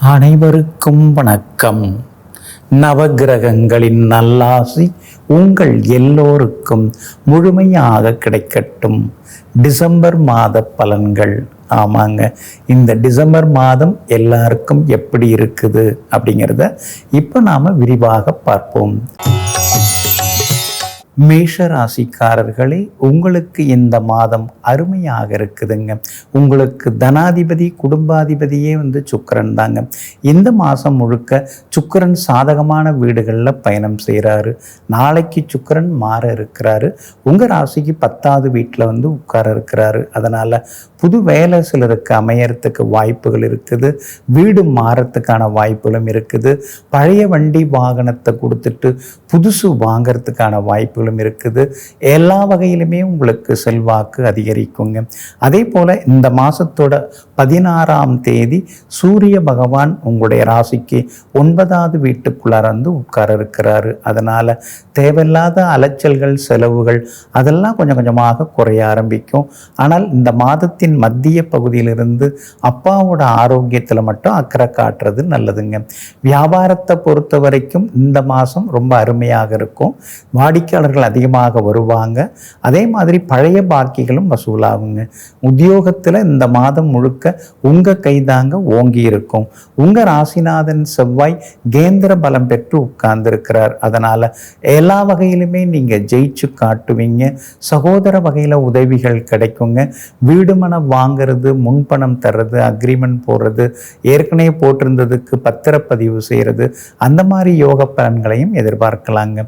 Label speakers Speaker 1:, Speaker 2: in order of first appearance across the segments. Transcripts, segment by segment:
Speaker 1: அனைவருக்கும் வணக்கம். நவகிரகங்களின் நல்லாசி உங்கள் எல்லோருக்கும் முழுமையாக கிடைக்கட்டும். டிசம்பர் மாத பலன்கள். ஆமாங்க. இந்த டிசம்பர் மாதம் எல்லாருக்கும் எப்படி இருக்குது அப்படிங்கிறத இப்போ நாம் விரிவாக பார்ப்போம். மேஷ ராசிக்காரர்களே உங்களுக்கு இந்த மாதம் அருமையாக இருக்குதுங்க. உங்களுக்கு தனாதிபதி குடும்பாதிபதியே வந்து சுக்கரன் தாங்க. இந்த மாதம் முழுக்க சுக்கிரன் சாதகமான வீடுகளில் பயணம் செய்கிறாரு நாளைக்கு சுக்கரன் மாற இருக்கிறாரு. உங்கள் ராசிக்கு பத்தாவது வீட்டில் வந்து உட்கார இருக்கிறாரு. அதனால் புது வேலை சிலருக்கு அமையறதுக்கு வாய்ப்புகள் இருக்குது. வீடு மாறத்துக்கான வாய்ப்புகளும் இருக்குது. பழைய வண்டி வாகனத்தை கொடுத்துட்டு புதுசு வாங்கிறதுக்கான வாய்ப்புகளும் இருக்குது. எல்லா வகையிலுமே உங்களுக்கு செல்வாக்கு அதிகரிக்குங்க. அதே போல் இந்த மாதத்தோட பதினாறாம் தேதி சூரிய பகவான் உங்களுடைய ராசிக்கு ஒன்பதாவது வீட்டுக்குள்ளார வந்து உட்கார இருக்கிறாரு. அதனால் தேவையில்லாத அலைச்சல்கள் செலவுகள் அதெல்லாம் கொஞ்சம் கொஞ்சமாக குறைய ஆரம்பிக்கும். ஆனால் இந்த மாதத்தின் மத்திய பகுதியிலிருந்து அப்பாவோட ஆரோக்கியத்தில் மட்டும் அக்கறை காட்டுறது நல்லதுங்க. வியாபாரத்தை பொறுத்த வரைக்கும் இந்த மாதம் ரொம்ப அருமையாக இருக்கும். வாடிக்கையாளர்கள் அதிகமாக வருவாங்க. அதே மாதிரி பழைய பாக்கிகளும் வசூலாகுங்க. உத்தியோகத்தில் இந்த மாதம் முழுக்க உங்கள் கைதாங்க ஓங்கி இருக்கும் உங்கள் ராசிநாதன் செவ்வாய் கேந்திர பலம் பெற்று உட்கார்ந்துருக்கிறார். அதனால் எல்லா வகையிலுமே நீங்கள் ஜெயிச்சு காட்டுவீங்க. சகோதர வகையில் உதவிகள் கிடைக்குங்க. வீடு மனம் வாங்கிறது முன்பணம் தர்றது அக்ரிமெண்ட் போடுறது ஏற்கனவே போட்டிருந்ததுக்கு பத்திரப்பதிவு செய்கிறது அந்த மாதிரி யோக பலன்களையும் எதிர்பார்க்கலாங்க.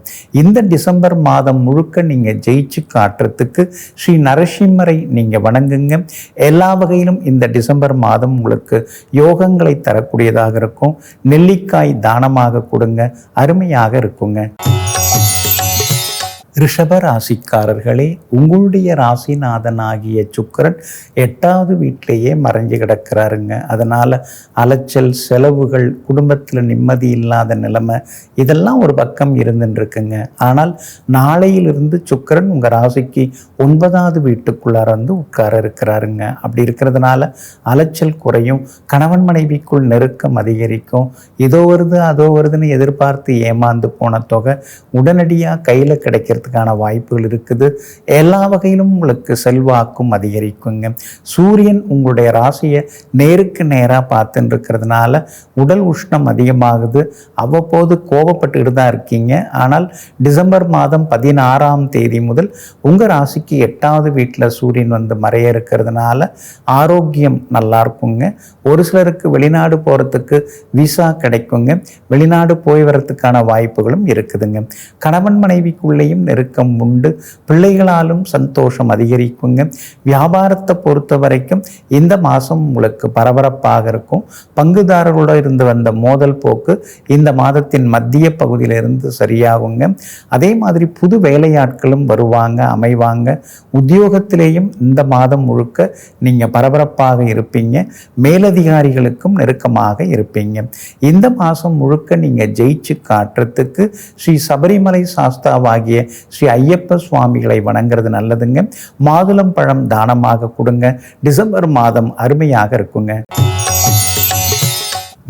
Speaker 1: இந்த டிசம்பர் மாதம் முழுக்க நீங்கள் ஜெயிச்சு காட்டுறதுக்கு ஸ்ரீ நரசிம்மரை நீங்கள் வணங்குங்க. எல்லா வகையிலும் இந்த டிசம்பர் மாதம் உங்களுக்கு யோகங்களை தரக்கூடியதாக இருக்கும். நெல்லிக்காய் தானமாக கொடுங்க. அருமையாக இருக்குங்க. ரிஷப ராசிக்காரர்களே உங்களுடைய ராசிநாதனாகிய சுக்கரன் எட்டாவது வீட்டிலேயே மறைஞ்சு கிடக்கிறாருங்க. அதனால் அலைச்சல் செலவுகள் குடும்பத்தில் நிம்மதி இல்லாத நிலைமை இதெல்லாம் ஒரு பக்கம் இருந்துருக்குங்க ஆனால் நாளையிலிருந்து சுக்கரன் உங்கள் ராசிக்கு ஒன்பதாவது வீட்டுக்குள்ளார வந்து உட்கார இருக்கிறாருங்க. அப்படி இருக்கிறதுனால அலைச்சல் குறையும் கணவன் மனைவிக்குள் நெருக்கம் அதிகரிக்கும். இதோ வருது அதோ வருதுன்னு எதிர்பார்த்து ஏமாந்து போன தொகை உடனடியாக கையில் கிடைக்கிறதுக்கான வாய்ப்புகள் இருக்குது. எல்லா வகையிலும் உங்களுக்கு செல்வாக்கும் அதிகரிக்குங்க. சூரியன் உங்களுடைய ராசியை நேருக்கு நேராக பார்த்துட்டு இருக்கிறதுனால உடல் உஷ்ணம் அதிகமாகுது. அவ்வப்போது கோபப்பட்டுக்கிட்டு தான் இருக்கீங்க. ஆனால் டிசம்பர் மாதம் பதினாறாம் தேதி முதல் உங்கள் ராசிக்கு எட்டாவது வீட்டில் சூரியன் வந்து மறைய இருக்கிறதுனால ஆரோக்கியம் நல்லா இருக்குங்க ஒரு சிலருக்கு வெளிநாடு போகிறதுக்கு விசா கிடைக்குங்க. வெளிநாடு போய் வரத்துக்கான வாய்ப்புகளும் இருக்குதுங்க. கணவன் மனைவிக்குள்ளேயும் நெருக்கம் உண்டு. பிள்ளைகளாலும் சந்தோஷம் அதிகரிக்குங்க. வியாபாரத்தை பொறுத்த வரைக்கும் இந்த மாதம் உங்களுக்கு பரபரப்பாக இருக்கும். பங்குதாரர்களோட இருந்து வந்த மோதல் போக்கு இந்த மாதத்தின் மத்திய பகுதியிலிருந்து சரியாகுங்க. அதே மாதிரி புது வேலையாட்களும் வருவாங்க அமைவாங்க. உத்தியோகத்திலேயும் இந்த மாதம் முழுக்க நீங்கள் பரபரப்பாக இருப்பீங்க. மேலதிகாரிகளுக்கும் நெருக்கமாக இருப்பீங்க. இந்த மாதம் முழுக்க நீங்கள் ஜெயிச்சு காட்டுறதுக்கு ஸ்ரீ சபரிமலை சாஸ்தாவாகிய ஸ்ரீ ஐயப்ப சுவாமிகளை வணங்குறது நல்லதுங்க. மாதுளம் பழம் தானமாக கொடுங்க. டிசம்பர் மாதம் அருமையாக இருக்குங்க.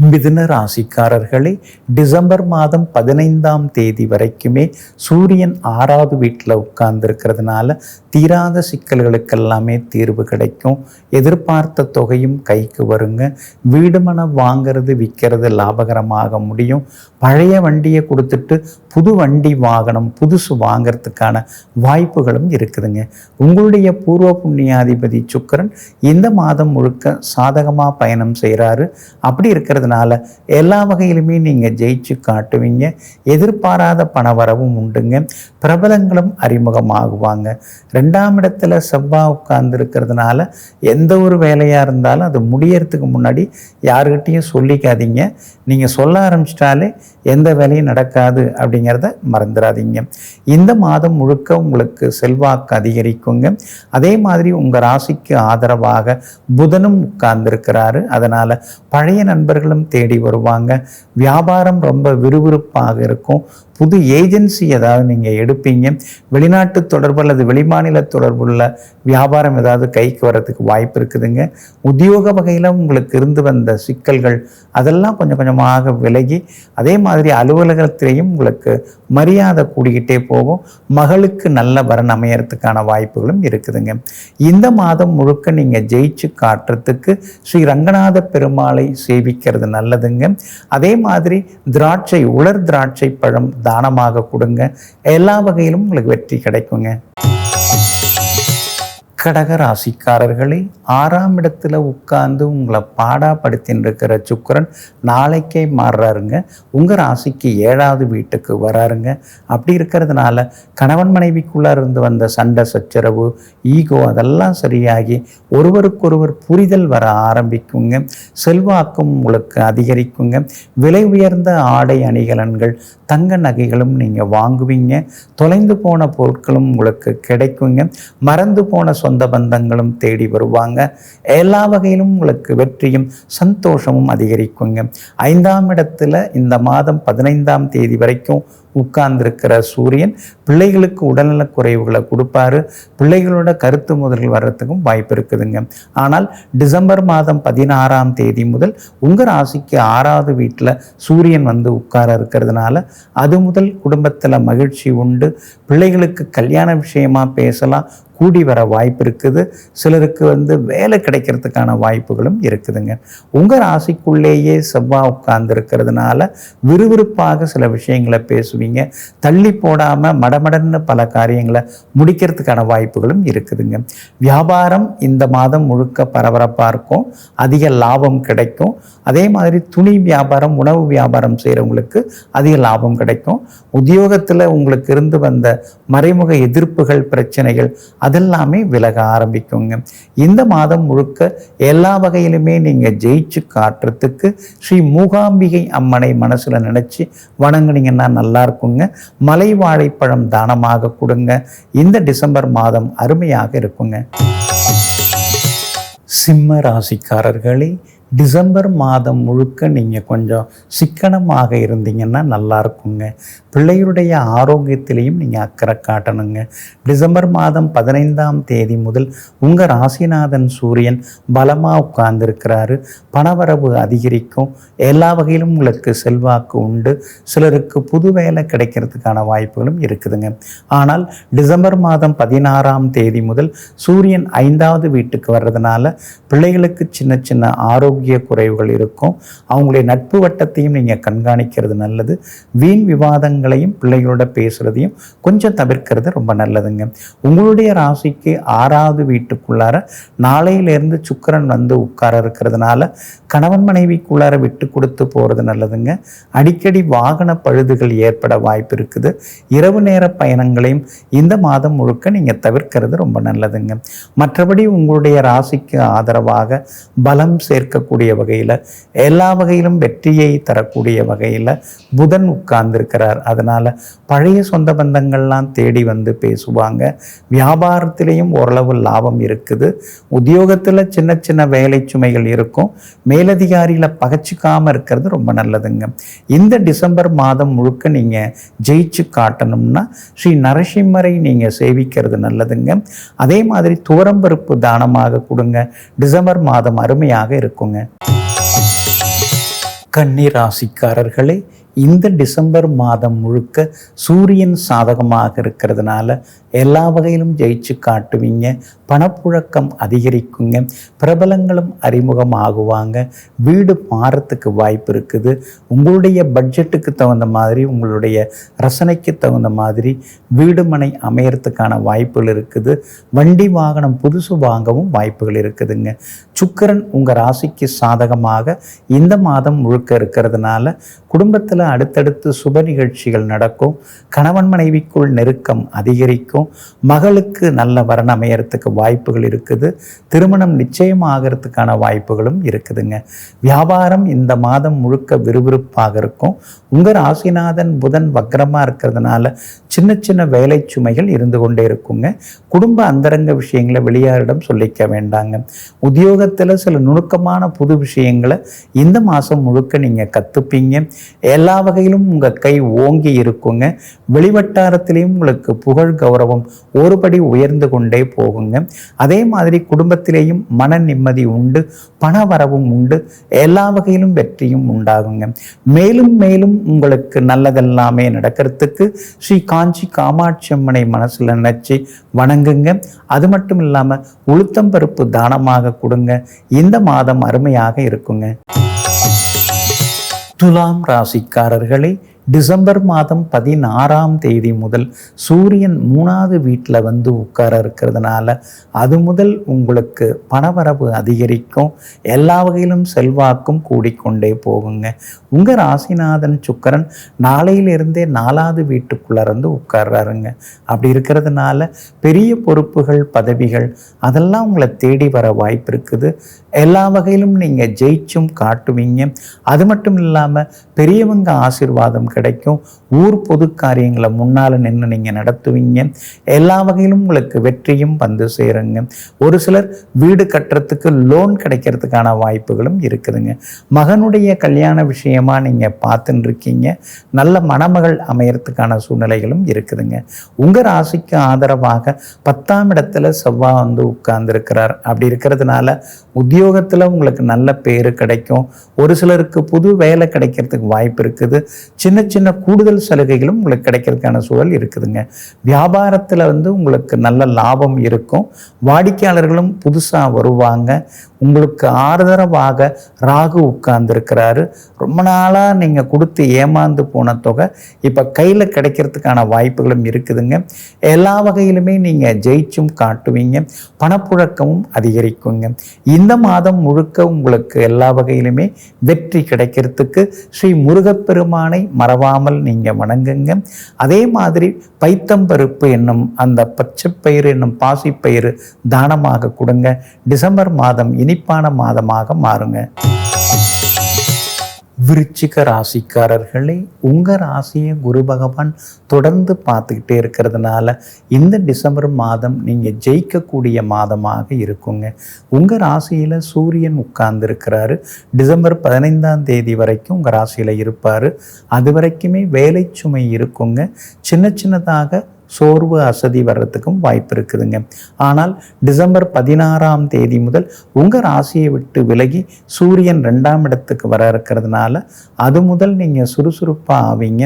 Speaker 1: மிதுன ராசிக்காரர்களே டிசம்பர் மாதம் பதினைந்தாம் தேதி வரைக்குமே சூரியன் ஆறாவது வீட்டில் உட்கார்ந்துருக்கிறதுனால தீராத சிக்கல்களுக்கெல்லாமே தீர்வு கிடைக்கும். எதிர்பார்த்த தொகையும் கைக்கு வருங்க. வீடு மனம் வாங்கிறது விற்கிறது லாபகரமாக முடியும். பழைய வண்டியை கொடுத்துட்டு புது வண்டி வாகனம் புதுசு வாங்கிறதுக்கான வாய்ப்புகளும் இருக்குதுங்க. உங்களுடைய பூர்வ புண்ணியாதிபதி சுக்கரன் இந்த மாதம் முழுக்க சாதகமாக பயணம் செய்கிறாரு அப்படி இருக்கிறது இருக்கிறதுனால எல்லா வகையிலுமே நீங்கள் ஜெயிச்சு காட்டுவீங்க. எதிர்பாராத பணவரவும் உண்டுங்க. பிரபலங்களும் அறிமுகமாகுவாங்க. ரெண்டாம் இடத்துல செவ்வாய் உட்கார்ந்து இருக்கிறதுனால எந்த ஒரு வேலையாக இருந்தாலும் அது முடியறதுக்கு முன்னாடி யாருக்கிட்டையும் சொல்லிக்காதீங்க. நீங்கள் சொல்ல ஆரம்பிச்சிட்டாலே எந்த வேலையும் நடக்காது அப்படிங்கிறத மறந்துடாதீங்க இந்த மாதம் முழுக்க உங்களுக்கு செல்வாக்கு அதிகரிக்குங்க. அதே மாதிரி உங்கள் ராசிக்கு ஆதரவாக புதனும் உட்கார்ந்துருக்கிறாரு. அதனால் பழைய நண்பர்களும் தேடி வருவாங்க. வியாபாரம் ரொம்ப விறுவிறுப்பாக இருக்கும். புது ஏஜென்சி ஏதாவது நீங்கள் எடுப்பீங்க? வெளிநாட்டு தொடர்பு அல்லது வெளிமாநில தொடர்புள்ள வியாபாரம் ஏதாவது கைக்கு வர்றதுக்கு வாய்ப்பு இருக்குதுங்க. உத்தியோக வகையில் உங்களுக்கு இருந்து வந்த சிக்கல்கள் அதெல்லாம் கொஞ்சம் கொஞ்சமாக விலகி அதே மாதிரி அலுவலகத்திலையும் உங்களுக்கு மரியாதை கூடிக்கிட்டே போகும். மகளுக்கு நல்ல வரன் அமையறதுக்கான வாய்ப்புகளும் இருக்குதுங்க. இந்த மாதம் முழுக்க நீங்கள் ஜெயிச்சு காட்டுறதுக்கு ஸ்ரீ ரங்கநாத பெருமாளை சேவிக்கிறது நல்லதுங்க. அதே மாதிரி திராட்சை உலர் திராட்சை பழம் தானமாக கொடுங்க. எல்லா வகையிலும் உங்களுக்கு வெற்றி கிடைக்குங்க. கடக ராசிக்காரர்களே ஆறாம் இடத்துல உட்கார்ந்து உங்களை பாடாப்படுத்தின்னு இருக்கிற சுக்கரன் நாளைக்கே மாறுறாருங்க. உங்கள் ராசிக்கு ஏழாவது வீட்டுக்கு வராருங்க. அப்படி இருக்கிறதுனால கணவன் மனைவிக்குள்ளே இருந்து வந்த சண்டை சச்சரவு ஈகோ அதெல்லாம் சரியாகி ஒருவருக்கொருவர் புரிதல் வர ஆரம்பிக்குங்க. செல்வாக்கும் உங்களுக்கு அதிகரிக்குங்க. விலை உயர்ந்த ஆடை அணிகலன்கள் தங்க நகைகளும் நீங்கள் வாங்குவீங்க. தொலைந்து போன பொருட்களும் உங்களுக்கு கிடைக்குங்க. மறந்து போன சொந்த பந்தங்களும் தேடி வருவாங்க. எல்லா வகையிலும் உங்களுக்கு வெற்றியும் சந்தோஷமும் அதிகரிக்குங்க. ஐந்தாம் இடத்துல இந்த மாதம் பதினைந்தாம் தேதி வரைக்கும் உட்கார்ந்திருக்கிற சூரியன் பிள்ளைகளுக்கு உடல்நலக் குறைவுகளை கொடுப்பாரு. பிள்ளைகளோட கருத்து முதல்கள் வர்றதுக்கும் வாய்ப்பு இருக்குதுங்க. ஆனால் டிசம்பர் மாதம் பதினாறாம் தேதி முதல் உங்கள் ராசிக்கு ஆறாவது வீட்டில் சூரியன் வந்து உட்கார இருக்கிறதுனால அது முதல் குடும்பத்தில் மகிழ்ச்சி உண்டு. பிள்ளைகளுக்கு கல்யாண விஷயமா பேசலாம். கூடி வர வாய்ப்பு இருக்குது. சிலருக்கு வந்து வேலை கிடைக்கிறதுக்கான வாய்ப்புகளும் இருக்குதுங்க. உங்கள் ராசிக்குள்ளேயே செவ்வாய் உட்கார்ந்து இருக்கிறதுனால விறுவிறுப்பாக சில விஷயங்களை பேசுவீங்க. தள்ளி போடாமல் மடமடன்னு பல காரியங்களை முடிக்கிறதுக்கான வாய்ப்புகளும் இருக்குதுங்க. வியாபாரம் இந்த மாதம் முழுக்க பரபரப்பாக இருக்கும். அதிக லாபம் கிடைக்கும். அதே மாதிரி துணி வியாபாரம் உணவு வியாபாரம் செய்கிறவங்களுக்கு அதிக லாபம் கிடைக்கும். உத்தியோகத்தில் உங்களுக்கு இருந்து வந்த மறைமுக எதிர்ப்புகள் பிரச்சனைகள் அதெல்லாமே விலக ஆரம்பிக்குங்க. இந்த மாதம் முழுக்க எல்லா வகையிலுமே நீங்கள் ஜெயிச்சு காட்டுறதுக்கு ஸ்ரீ மூகாம்பிகை அம்மனை மனசில் நினச்சி வணங்குனீங்கன்னா நல்லா இருக்குங்க. மலை வாழைப்பழம் தானமாக கொடுங்க. இந்த டிசம்பர் மாதம் அருமையாக இருக்குங்க. சிம்ம ராசிக்காரர்களே டிசம்பர் மாதம் முழுக்க நீங்கள் கொஞ்சம் சிக்கனமாக இருந்தீங்கன்னா நல்லா இருக்குங்க. பிள்ளையருடைய ஆரோக்கியத்திலையும் நீங்கள் அக்கறை காட்டணுங்க. டிசம்பர் மாதம் பதினைந்தாம் தேதி முதல் உங்கள் ராசிநாதன் சூரியன் பலமாக உட்கார்ந்துருக்கிறாரு. பணவரவு அதிகரிக்கும். எல்லா வகையிலும் உங்களுக்கு செல்வாக்கு உண்டு. சிலருக்கு புது வேலை கிடைக்கிறதுக்கான வாய்ப்புகளும் இருக்குதுங்க. ஆனால் டிசம்பர் மாதம் பதினாறாம் தேதி முதல் சூரியன் ஐந்தாவது வீட்டுக்கு வர்றதுனால பிள்ளைகளுக்கு சின்ன சின்ன ஆரோக்கிய குறைவுகள் இருக்கும். அவங்களுடைய நட்பு வட்டத்தையும் நீங்கள் கண்காணிக்கிறது நல்லது. வீண் விவாதங்கள் விவாதங்களையும் பிள்ளைகளோட பேசுகிறதையும் கொஞ்சம் தவிர்க்கிறது ரொம்ப நல்லதுங்க. உங்களுடைய ராசிக்கு ஆறாவது வீட்டுக்குள்ளார நாளையிலேருந்து சுக்கரன் வந்து உட்கார இருக்கிறதுனால கணவன் மனைவிக்குள்ளார விட்டு கொடுத்து போகிறது நல்லதுங்க. அடிக்கடி வாகன பழுதுகள் ஏற்பட வாய்ப்பு இருக்குது. இரவு நேர பயணங்களையும் இந்த மாதம் முழுக்க நீங்கள் தவிர்க்கிறது ரொம்ப நல்லதுங்க. மற்றபடி உங்களுடைய ராசிக்கு ஆதரவாக பலம் சேர்க்கக்கூடிய வகையில் எல்லா வகையிலும் வெற்றியை தரக்கூடிய வகையில் புதன் உட்கார்ந்திருக்கிறார். அதனால் பழைய சொந்த பந்தங்கள்லாம் தேடி வந்து பேசுவாங்க. வியாபாரத்திலையும் ஓரளவு லாபம் இருக்குது. உத்தியோகத்தில் சின்ன சின்ன வேலை சுமைகள் இருக்கும். மேலதிகாரியில் பகச்சிக்காமல் இருக்கிறது ரொம்ப நல்லதுங்க. இந்த டிசம்பர் மாதம் முழுக்க நீங்கள் ஜெயிச்சு காட்டணும்னா ஸ்ரீ நரசிம்மரை நீங்கள் சேவிக்கிறது நல்லதுங்க. அதே மாதிரி துவரம்பருப்பு தானமாக கொடுங்க. டிசம்பர் மாதம் அருமையாக இருக்குங்க. கன்னி ராசிக்காரர்களே இந்த டிசம்பர் மாதம் முழுக்க சூரியன் சாதகமாக இருக்கிறதுனால எல்லா வகையிலும் ஜெயிச்சு காட்டுவீங்க. பணப்புழக்கம் அதிகரிக்குங்க. பிரபலங்களும் அறிமுகம் ஆகுவாங்க வீடு மாறத்துக்கு வாய்ப்பு இருக்குது. உங்களுடைய பட்ஜெட்டுக்கு தகுந்த மாதிரி உங்களுடைய ரசனைக்கு தகுந்த மாதிரி வீடு மனை அமையறதுக்கான வாய்ப்புகள் இருக்குது. வண்டி வாகனம் புதுசு வாங்கவும் வாய்ப்புகள் இருக்குதுங்க. சுக்கரன் உங்கள் ராசிக்கு சாதகமாக இந்த மாதம் முழுக்க இருக்கிறதுனால குடும்பத்தில் அடுத்தடுத்து சுப நிகழ்ச்சிகள் நடக்கும். கணவன் மனைவிக்குள் நெருக்கம் அதிகரிக்கும். மகளுக்கு நல்ல வரன் அமையறதுக்கு வாய்ப்புகள் இருக்குது. திருமணம் நிச்சயம் ஆகிறதுக்கான வாய்ப்புகளும் இருக்குதுங்க. வியாபாரம் இந்த மாதம் முழுக்க விறுவிறுப்பாக இருக்கும். உங்கள் ராசிநாதன் புதன் வக்ரமாக இருக்கிறதுனால சின்ன சின்ன வேலை சுமைகள் இருந்து கொண்டே இருக்குங்க. குடும்ப அந்தரங்க விஷயங்களை வெளியாரிடம் சொல்லிக்க வேண்டாங்க. உத்தியோகத்தில் சில நுணுக்கமான புது விஷயங்களை இந்த மாதம் முழுக்க நீங்கள் கற்றுப்பீங்க எல்லா எல்லா வகையிலும் உங்கள் கை ஓங்கி இருக்குங்க. வெளிவட்டாரத்திலையும் உங்களுக்கு புகழ் கௌரவம் ஒரு படி உயர்ந்து கொண்டே போகுங்க. அதே மாதிரி குடும்பத்திலேயும் மன நிம்மதி உண்டு பண வரவும் உண்டு எல்லா வகையிலும் வெற்றியும் உண்டாகுங்க. மேலும் மேலும் உங்களுக்கு நல்லதெல்லாமே நடக்கிறதுக்கு ஸ்ரீ காஞ்சி காமாட்சி அம்மனை மனசில் நினச்சி வணங்குங்க. அது மட்டும் இல்லாமல் உளுத்தம்பருப்பு தானமாக கொடுங்க. இந்த மாதம் அருமையாக இருக்குங்க. துலாம் ராசிக்காரர்களே டிசம்பர் மாதம் பதினாறாம் தேதி முதல் சூரியன் மூணாவது வீட்டில் வந்து உட்கார இருக்கிறதுனால அது முதல் உங்களுக்கு பணவரவு அதிகரிக்கும். எல்லா வகையிலும் செல்வாக்கும் கூடிக்கொண்டே போகுங்க. உங்கள் ராசிநாதன் சுக்கரன் நாளையிலிருந்தே நாலாவது வீட்டுக்குள்ளே இருந்து உட்கார்றாருங்க. அப்படி இருக்கிறதுனால பெரிய பொறுப்புகள் பதவிகள் அதெல்லாம் உங்களை தேடி வர வாய்ப்பு இருக்குது. எல்லா வகையிலும் நீங்கள் ஜெயிச்சும் காட்டுவீங்க. அது மட்டும் இல்லாமல் பெரியவங்க ஆசீர்வாதம் கிடைக்கும் ஊர் பொது காரியங்களை முன்னால் நின்று நீங்கள் நடத்துவீங்க. எல்லா வகையிலும் உங்களுக்கு வெற்றியும் வந்து சேருங்க. ஒரு சிலர் வீடு கட்டுறதுக்கு லோன் கிடைக்கிறதுக்கான வாய்ப்புகளும் இருக்குதுங்க. மகனுடைய கல்யாண விஷயமா நீங்கள் பார்த்துன்னு இருக்கீங்க நல்ல மணமகள் அமையறதுக்கான சூழ்நிலைகளும் இருக்குதுங்க. உங்கள் ராசிக்கு ஆதரவாக பத்தாம் இடத்துல செவ்வாய் வந்து உட்கார்ந்துருக்கிறார். அப்படி இருக்கிறதுனால உத்தியோகத்தில் உங்களுக்கு நல்ல பேர் கிடைக்கும். ஒரு சிலருக்கு புது வேலை கிடைக்கிறதுக்கு வாய்ப்பு இருக்குது. சின்ன சின்ன கூடுதல் சலுகைகளும் உங்களுக்கு கிடைக்கிறதுக்கான சூழல் இருக்குதுங்க. வியாபாரத்தில் வந்து உங்களுக்கு நல்ல லாபம் இருக்கும். வாடிக்கையாளர்களும் புதுசாக வருவாங்க. உங்களுக்கு ஆதரவாக ராகு உட்கார்ந்துருக்கிறாரு. ரொம்ப நாளாக நீங்கள் கொடுத்து ஏமாந்து போன தொகை இப்போ கையில் கிடைக்கிறதுக்கான வாய்ப்புகளும் இருக்குதுங்க. எல்லா வகையிலுமே நீங்கள் ஜெயிச்சும் காட்டுவீங்க. பணப்புழக்கமும் அதிகரிக்குங்க. இந்த மாதம் முழுக்க உங்களுக்கு எல்லா வகையிலுமே வெற்றி கிடைக்கிறதுக்கு ஸ்ரீ முருகப்பெருமானை மறவாமல் நீங்கள் வணங்குங்க. அதே மாதிரி பைத்தம்பருப்பு என்னும் அந்த பச்சைப்பயிறு என்னும் பாசிப்பயிறு தானமாக கொடுங்க. டிசம்பர் மாதம் இனிப்பான மாதமாக மாறுங்க. விருச்சிக ராசிக்காரர்களே உங்கள் ராசியை குரு பகவான் தொடர்ந்து பார்த்துக்கிட்டே இருக்கிறதுனால இந்த டிசம்பர் மாதம் நீங்கள் ஜெயிக்கக்கூடிய மாதமாக இருக்குங்க. உங்கள் ராசியில் சூரியன் உட்கார்ந்துருக்கிறாரு. டிசம்பர் பதினைந்தாம் தேதி வரைக்கும் உங்கள் ராசியில் இருப்பார். அது வரைக்குமே வேலை சுமை இருக்குங்க. சின்ன சின்னதாக சோர்வு அசதி வர்றதுக்கும் வாய்ப்பு இருக்குதுங்க. ஆனால் டிசம்பர் பதினாறாம் தேதி முதல் உங்கள் ராசியை விட்டு விலகி சூரியன் ரெண்டாம் இடத்துக்கு வர இருக்கிறதுனால அது முதல் நீங்கள் சுறுசுறுப்பாக ஆவீங்க.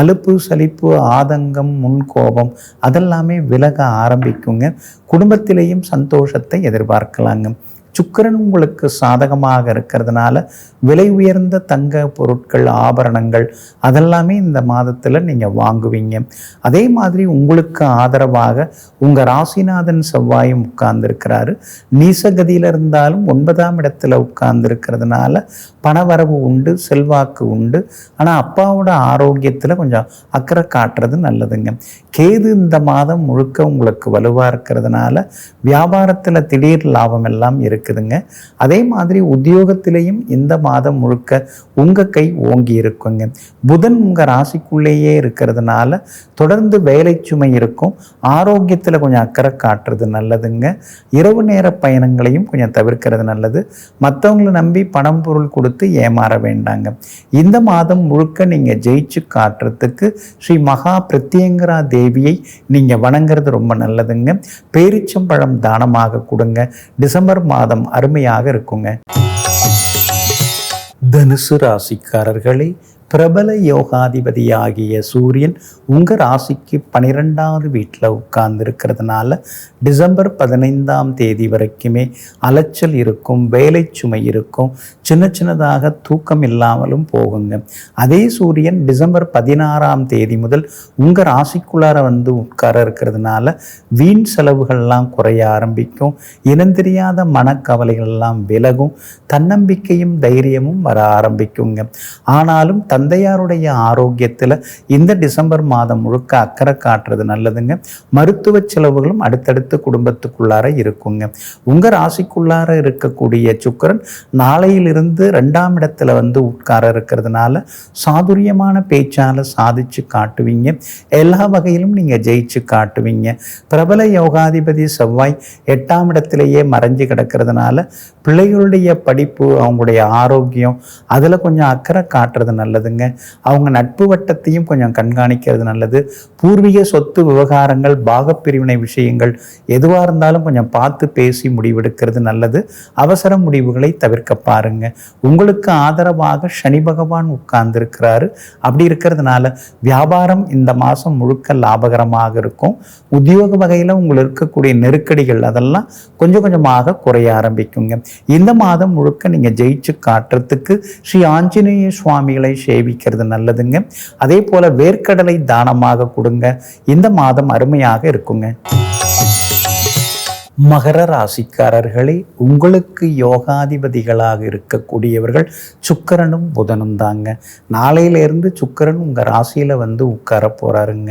Speaker 1: அலுப்பு சலிப்பு ஆதங்கம் முன்கோபம் அதெல்லாமே விலக ஆரம்பிக்குங்க. குடும்பத்திலேயும் சந்தோஷத்தை எதிர்பார்க்கலாங்க. சுக்கரன் உங்களுக்கு சாதகமாக இருக்கிறதுனால விலை உயர்ந்த தங்க பொருட்கள் ஆபரணங்கள் அதெல்லாமே இந்த மாதத்தில் நீங்கள் வாங்குவீங்க. அதே மாதிரி உங்களுக்கு ஆதரவாக உங்கள் ராசிநாதன் செவ்வாயும் உட்கார்ந்துருக்கிறாரு. நீசகதியில் இருந்தாலும் ஒன்பதாம் இடத்துல உட்கார்ந்துருக்கிறதுனால பணவரவு உண்டு செல்வாக்கு உண்டு. ஆனால் அப்பாவோட ஆரோக்கியத்தில் கொஞ்சம் அக்கறை காட்டுறது நல்லதுங்க. கேது இந்த மாதம் முழுக்க உங்களுக்கு வலுவாக இருக்கிறதுனால வியாபாரத்தில் திடீர் லாபம் எல்லாம் இருக்குதுங்க. அதே மாதிரி உத்தியோகத்திலையும் இந்த மாதம் முழுக்க உங்கள் கை ஓங்கி இருக்குங்க. புதன் உங்கள் ராசிக்குள்ளேயே இருக்கிறதுனால தொடர்ந்து வேலை சுமை இருக்கும். ஆரோக்கியத்தில் கொஞ்சம் அக்கறை காட்டுறது நல்லதுங்க. இரவு நேர பயணங்களையும் கொஞ்சம் தவிர்க்கிறது நல்லது. மற்றவங்களை நம்பி பணம் பொருள் கொடுத்து ஏமாற வேண்டாங்க. இந்த மாதம் முழுக்க நீங்கள் ஜெயிச்சு காட்டுறதுக்கு ஸ்ரீ மகா பிரத்யங்கரா தேவியை நீங்கள் வணங்குறது ரொம்ப நல்லதுங்க. பேரிச்சம்பழம் தானமாக கொடுங்க. டிசம்பர் மாதம் அருமையாக இருக்குங்க. தனுசு ராசிக்காரர்களே பிரபல யோகாதிபதியாகிய சூரியன் உங்கள் ராசிக்கு பனிரெண்டாவது வீட்டில் உட்கார்ந்துருக்கிறதுனால டிசம்பர் பதினைந்தாம் தேதி வரைக்குமே அலைச்சல் இருக்கும் வேலை சுமை இருக்கும் சின்ன சின்னதாக தூக்கம் இல்லாமலும் போகுங்க. அதே சூரியன் டிசம்பர் பதினாறாம் தேதி முதல் உங்கள் ராசிக்குள்ளார வந்து உட்கார இருக்கிறதுனால வீண் செலவுகள்லாம் குறைய ஆரம்பிக்கும். இனந்தெரியாத மனக்கவலைகள்லாம் விலகும். தன்னம்பிக்கையும் தைரியமும் வர ஆரம்பிக்குங்க. ஆனாலும் தந்தையாருடைய ஆரோக்கியத்தில் இந்த டிசம்பர் மாதம் முழுக்க அக்கறை காட்டுறது நல்லதுங்க. மருத்துவ செலவுகளும் அடுத்தடுத்து குடும்பத்துக்குள்ளார இருக்குங்க. உங்கள் ராசிக்குள்ளார இருக்கக்கூடிய சுக்கரன் நாளையிலிருந்து இருந்து ரெண்டாம் இடத்துல வந்து உட்கார இருக்கிறதுனால சாதுரியமான பேச்சால் சாதிச்சு காட்டுவீங்க. எல்லா வகையிலும் நீங்கள் ஜெயிச்சு காட்டுவீங்க. பிரபல யோகாதிபதி செவ்வாய் எட்டாம் இடத்திலேயே மறைஞ்சு கிடக்கிறதுனால பிள்ளைகளுடைய படிப்பு அவங்களுடைய ஆரோக்கியம் அதில் கொஞ்சம் அக்கறை காட்டுறது நல்லதுங்க. அவங்க நட்பு வட்டத்தையும் கொஞ்சம் கண்காணிக்கிறது நல்லது. பூர்வீக சொத்து விவகாரங்கள் பாகப்பிரிவினை விஷயங்கள் எதுவாக இருந்தாலும் கொஞ்சம் பார்த்து பேசி முடிவெடுக்கிறது நல்லது. அவசர முடிவுகளை தவிர்க்க பாருங்க. உங்களுக்கு ஆதரவாக சனி பகவான் உட்கார்ந்துருக்கிறாரு. அப்படி இருக்கிறதுனால வியாபாரம் இந்த மாதம் முழுக்க லாபகரமாக இருக்கும். உத்தியோக வகையில் உங்களுக்கு இருக்கக்கூடிய நெருக்கடிகள் அதெல்லாம் கொஞ்சம் கொஞ்சமாக குறைய ஆரம்பிக்குங்க. இந்த மாதம் முழுக்க நீங்கள் ஜெயிச்சு காட்டுறதுக்கு ஸ்ரீ ஆஞ்சநேய சுவாமிகளை சேவிக்கிறது நல்லதுங்க. அதே போல் வேர்க்கடலை தானமாக கொடுங்க. இந்த மாதம் அருமையாக இருக்குங்க. மகர ராசிக்காரர்களே உங்களுக்கு யோகாதிபதிகளாக இருக்கக்கூடியவர்கள் சுக்கரனும் புதனும் தாங்க. நாளையிலேருந்து சுக்கரன் உங்கள் ராசியில் வந்து உட்கார போகிறாருங்க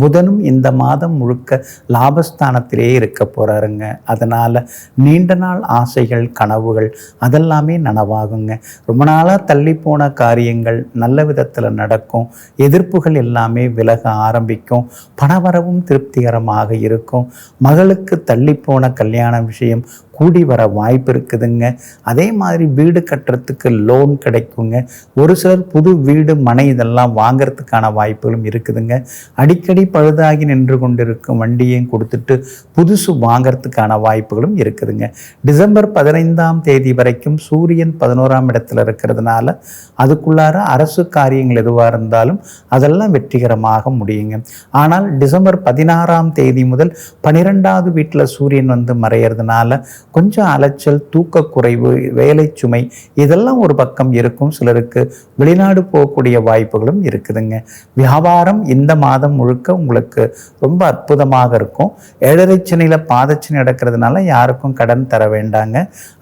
Speaker 1: புதனும் இந்த மாதம் முழுக்க லாபஸ்தானத்திலே இருக்க போகிறாருங்க அதனால் நீண்ட நாள் ஆசைகள் கனவுகள் அதெல்லாமே நனவாகுங்க. ரொம்ப நாளாக தள்ளி போன காரியங்கள் நல்ல விதத்தில் நடக்கும். எதிர்ப்புகள் எல்லாமே விலக ஆரம்பிக்கும். பணவரவும் திருப்திகரமாக இருக்கும். மகளுக்கு தள்ளி போன கல்யாண விஷயம் கூடி வர வாய்ப்பு இருக்குதுங்க. அதே மாதிரி வீடு கட்டுறதுக்கு லோன் கிடைக்குங்க. ஒரு சிலர் புது வீடு மனை இதெல்லாம் வாங்கிறதுக்கான வாய்ப்புகளும் இருக்குதுங்க. அடிக்கடி பழுதாகி நின்று கொண்டிருக்கும் வண்டியையும் கொடுத்துட்டு புதுசு வாங்கிறதுக்கான வாய்ப்புகளும் இருக்குதுங்க. டிசம்பர் பதினைந்தாம் தேதி வரைக்கும் சூரியன் பதினோராம் இடத்துல இருக்கிறதுனால அதுக்குள்ளார அரசு காரியங்கள் எதுவாக இருந்தாலும் அதெல்லாம் வெற்றிகரமாக முடியுங்க. ஆனால் டிசம்பர் பதினாறாம் தேதி முதல் பனிரெண்டாவது வீட்டில் சூரியன் வந்து மறையிறதுனால கொஞ்சம் அலைச்சல் தூக்கக்குறைவு வேலை சுமை இதெல்லாம் ஒரு பக்கம் இருக்கும். சிலருக்கு வெளிநாடு போகக்கூடிய வாய்ப்புகளும் இருக்குதுங்க. வியாபாரம் இந்த மாதம் முழுக்க உங்களுக்கு ரொம்ப அற்புதமாக இருக்கும். ஏழரை சனியில் பாதச்சனி நடக்கிறதுனால யாருக்கும் கடன் தர வேண்டாங்க.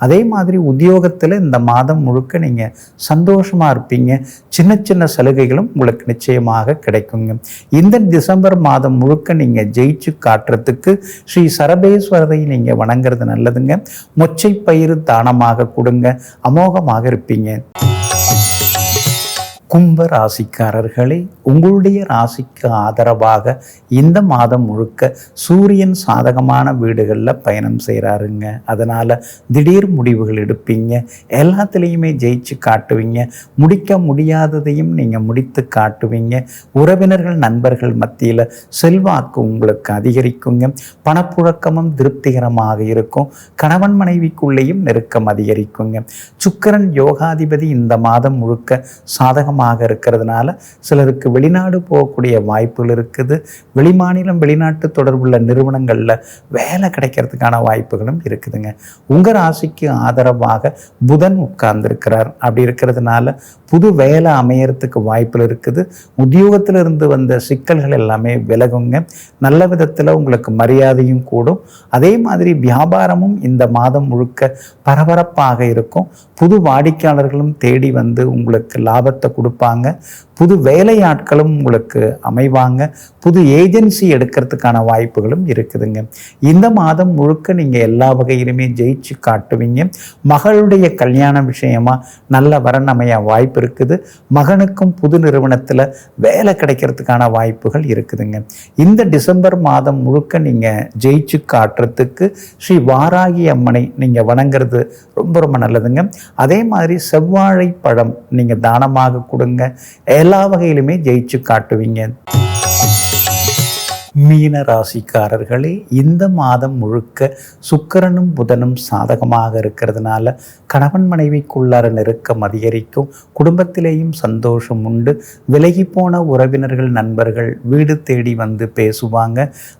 Speaker 1: அதே மாதிரி உத்தியோகத்தில் இந்த மாதம் முழுக்க நீங்கள் சந்தோஷமாக இருப்பீங்க. சின்ன சின்ன சலுகைகளும் உங்களுக்கு நிச்சயமாக கிடைக்குங்க. இந்த டிசம்பர் மாதம் முழுக்க நீங்கள் ஜெயிச்சு காட்டுறதுக்கு ஸ்ரீ சரபேஸ்வரரை நீங்கள் வணங்குறது நல்லதுங்க. மொச்சை பயிறு தானமாக கொடுங்க. அமோகமாக இருப்பீங்க. கும்ப ராசிக்காரர்களே உங்களுடைய ராசிக்கு ஆதரவாக இந்த மாதம் முழுக்க சூரியன் சாதகமான வீடுகளில் பயணம் செய்கிறாருங்க அதனால் திடீர் முடிவுகள் எடுப்பீங்க. எல்லாத்துலேயுமே ஜெயிச்சு காட்டுவீங்க. முடிக்க முடியாததையும் நீங்கள் முடித்து காட்டுவீங்க. உறவினர்கள் நண்பர்கள் மத்தியில் செல்வாக்கு உங்களுக்கு அதிகரிக்குங்க. பணப்புழக்கமும் திருப்திகரமாக இருக்கும். கணவன் மனைவிக்குள்ளேயும் நெருக்கம் அதிகரிக்குங்க. சுக்கரன் யோகாதிபதி இந்த மாதம் முழுக்க சாதகம் காலமாக இருக்கிறதுனால சிலருக்கு வெளிநாடு போகக்கூடிய வாய்ப்புகள் இருக்குது. வெளிமாநிலம் வெளிநாட்டு தொடர்புள்ள நிறுவனங்களில் வேலை கிடைக்கிறதுக்கான வாய்ப்புகளும் இருக்குதுங்க. உங்கள் ராசிக்கு ஆதரவாக புதன் உட்கார்ந்துருக்கிறார். அப்படி இருக்கிறதுனால புது வேலை அமையறதுக்கு வாய்ப்புகள் இருக்குது. உத்தியோகத்திலிருந்து வந்த சிக்கல்கள் எல்லாமே விலகுங்க. நல்ல விதத்தில் உங்களுக்கு மரியாதையும் கூடும். அதே மாதிரி வியாபாரமும் இந்த மாதம் முழுக்க பரபரப்பாக இருக்கும். புது வாடிக்கையாளர்களும் தேடி வந்து உங்களுக்கு லாபத்தை கொடுப்பாங்க. புது வேலையாட்களும் உங்களுக்கு அமைவாங்க. புது ஏஜென்சி எடுக்கிறதுக்கான வாய்ப்புகளும் இருக்குதுங்க. இந்த மாதம் முழுக்க நீங்கள் எல்லா வகையிலுமே ஜெயிச்சு காட்டுவீங்க. மகளுடைய கல்யாண விஷயமா நல்ல வரன் அமைய வாய்ப்பு இருக்குது. மகனுக்கும் புது நிறுவனத்தில் வேலை கிடைக்கிறதுக்கான வாய்ப்புகள் இருக்குதுங்க. இந்த டிசம்பர் மாதம் முழுக்க நீங்கள் ஜெயிச்சு காட்டுறதுக்கு ஸ்ரீ வாராகி அம்மனை நீங்கள் வணங்குறது ரொம்ப ரொம்ப நல்லதுங்க. அதே மாதிரி செவ்வாழை பழம் நீங்கள் தானமாக கொடுங்க. எல்லா வகையிலுமே ஜெயிச்சு காட்டுவீங்க. மீன ராசிக்காரர்களே இந்த மாதம் முழுக்க சுக்கரனும் புதனும் சாதகமாக இருக்கிறதுனால கணவன் மனைவிக்குள்ளார நெருக்கம் அதிகரிக்கும் குடும்பத்திலேயும் சந்தோஷம் உண்டு. விலகி போன உறவினர்கள் நண்பர்கள் வீடு தேடி வந்து பேசுவாங்க.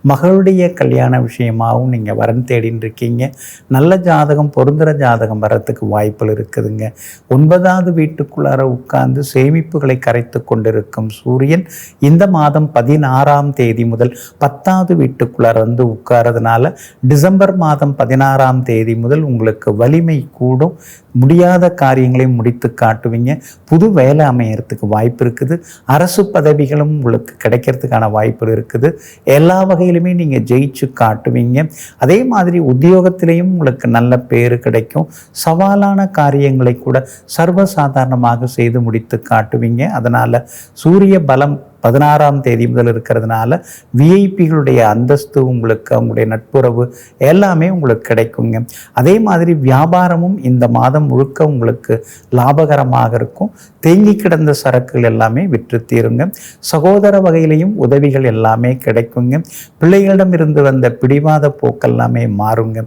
Speaker 1: மகளுடைய கல்யாண விஷயமாகவும் நீங்கள் வரன் தேடின்னு இருக்கீங்க. நல்ல ஜாதகம் பொருந்துகிற ஜாதகம் வரத்துக்கு வாய்ப்புகள் இருக்குதுங்க. ஒன்பதாவது வீட்டுக்குள்ளார உட்கார்ந்து சேமிப்புகளை கரைத்து கொண்டிருக்கும் சூரியன் இந்த மாதம் பதினாறாம் தேதி முதல் பத்தாவது வீட்டுக்குள்ளார வந்து உட்காரதுனால டிசம்பர் மாதம் பதினாறாம் தேதி முதல் உங்களுக்கு வலிமை கூடும். முடியாத காரியங்களையும் முடித்து காட்டுவீங்க. புது வேலை அமையறதுக்கு வாய்ப்பு இருக்குது. அரசு பதவிகளும் உங்களுக்கு கிடைக்கிறதுக்கான வாய்ப்பு இருக்குது. எல்லா வகையிலுமே நீங்கள் ஜெயிச்சு காட்டுவீங்க. அதே மாதிரி உத்தியோகத்திலையும் உங்களுக்கு நல்ல பேர் கிடைக்கும். சவாலான காரியங்களை கூட சர்வசாதாரணமாக செய்து முடித்து காட்டுவீங்க. அதனால் சூரிய பலம் பதினாறாம் தேதி முதல் இருக்கிறதுனால விஐபிகளுடைய அந்தஸ்து உங்களுக்கு அவங்களுடைய நட்புறவு எல்லாமே உங்களுக்கு கிடைக்குங்க. அதே மாதிரி வியாபாரமும் இந்த மாதம் முழுக்க உங்களுக்கு லாபகரமாக இருக்கும். தேங்கி கிடந்த சரக்குகள் எல்லாமே விற்று தீருங்க. சகோதர வகையிலையும் உதவிகள் எல்லாமே கிடைக்குங்க. பிள்ளைகளிடம் இருந்து வந்த பிடிவாத போக்கெல்லாமே மாறுங்க.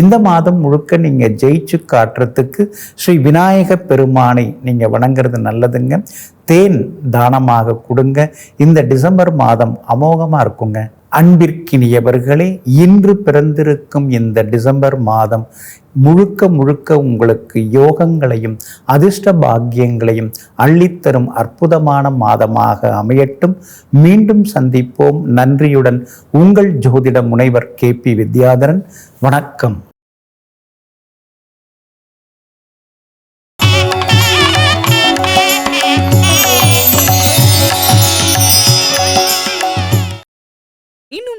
Speaker 1: இந்த மாதம் முழுக்க நீங்கள் ஜெயிச்சு காட்டுறதுக்கு ஸ்ரீ விநாயக பெருமானை நீங்கள் வணங்குறது நல்லதுங்க. தேன் தானமாக கொடுங்க. இந்த டிசம்பர் மாதம் அமோகமாக இருக்குங்க. அன்பிற்கினியவர்களே இன்று பிறந்திருக்கும் இந்த டிசம்பர் மாதம் முழுக்க முழுக்க உங்களுக்கு யோகங்களையும் அதிர்ஷ்ட பாக்கியங்களையும் அள்ளித்தரும் அற்புதமான மாதமாக அமையட்டும். மீண்டும் சந்திப்போம். நன்றியுடன் உங்கள் ஜோதிட முனைவர் கே பி வித்யாதரன். வணக்கம்.